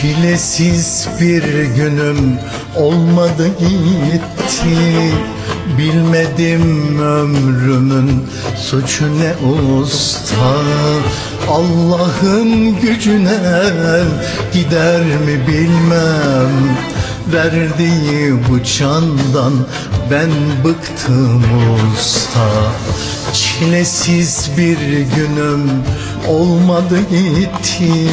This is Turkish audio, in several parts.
Çilesiz bir günüm olmadı gitti. Bilmedim ömrümün suçu ne usta. Allah'ın gücüne gider mi bilmem. Verdiği bu candan ben bıktım usta Çilesiz bir günüm olmadı gitti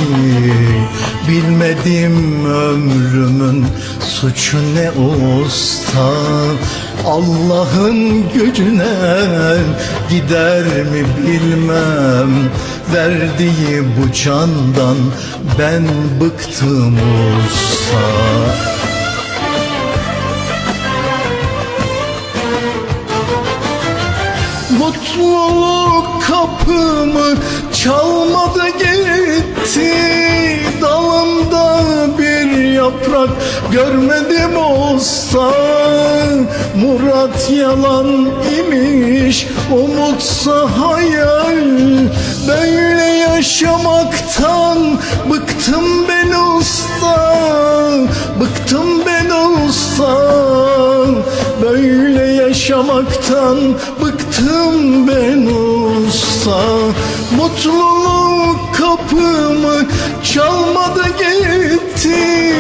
Bilmedim ömrümün suçu ne usta Allah'ın gücüne gider mi bilmem. Verdiği bu candan ben bıktım usta kapımı çalmadı gitti. Dalımda bir yaprak görmedim olsa Murat yalan imiş umutsa hayal. Böyle yaşamaktan bıktım ben usta Bıktım ben usta. Böyle yaşamaktan bıktım ben usta Mutluluk kapımı çalmadı gitti.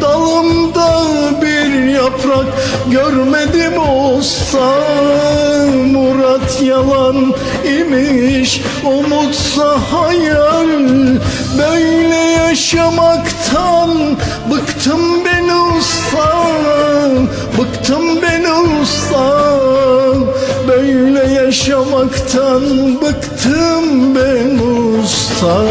Dalımda bir yaprak görmedim olsa Murat yalan imiş umutsa hayal. Böyle yaşamaktan bıktım ben usta Bıktım ben usta yaşamaktan bıktım ben usta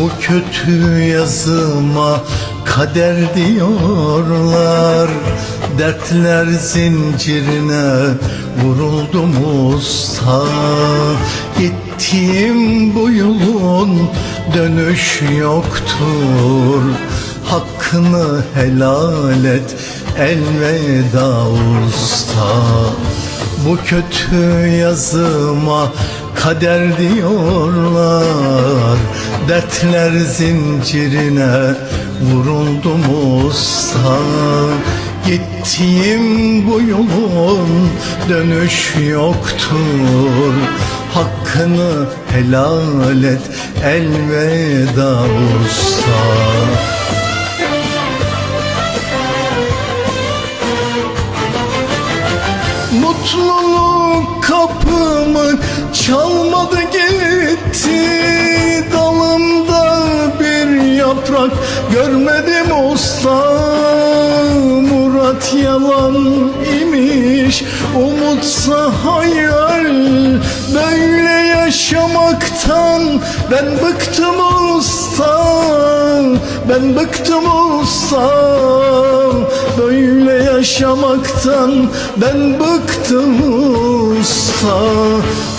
Bu kötü yazıma kader diyorlar. Dertler zincirine vuruldum usta. Gittiğim bu yolun dönüş yoktur. Hakkını helal et elveda usta. Bu kötü yazıma kader diyorlar Dertler zincirine vuruldum usta Gittiğim bu yolun dönüş yoktur. Hakkını helal et elveda usta. Mutluluk kapımı çalmadı gitti yaprak görmedim olsa Murat yalan imiş umutsa hayal Böyle yaşamaktan. Ben bıktım usta Ben bıktım usta Böyle yaşamaktan. Ben bıktım usta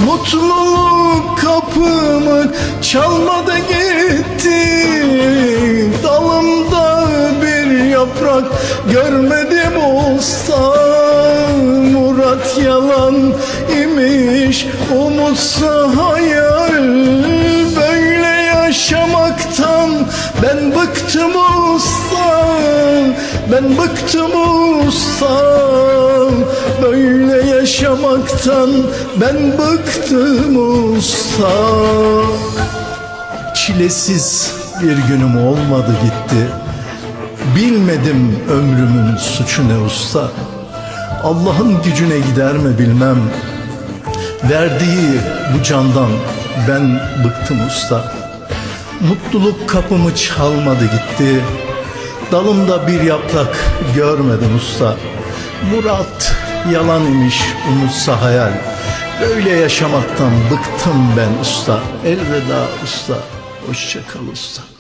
Mutluluk kapımı çalmadı gitti yaprak görmedim usta. Murat yalan imiş umutsa hayal. Böyle yaşamaktan ben bıktım usta. Ben bıktım usta. Böyle yaşamaktan ben bıktım usta. Çilesiz bir günüm olmadı gitti Bilmedim ömrümün suçu ne usta Allah'ın gücüne gider mi bilmem Verdiği bu candan ben bıktım usta Mutluluk kapımı çalmadı gitti Dalımda bir yaprak görmedim usta Murat yalan imiş umutsa hayal Böyle yaşamaktan bıktım ben usta. Elveda usta. Hoşça kal usta.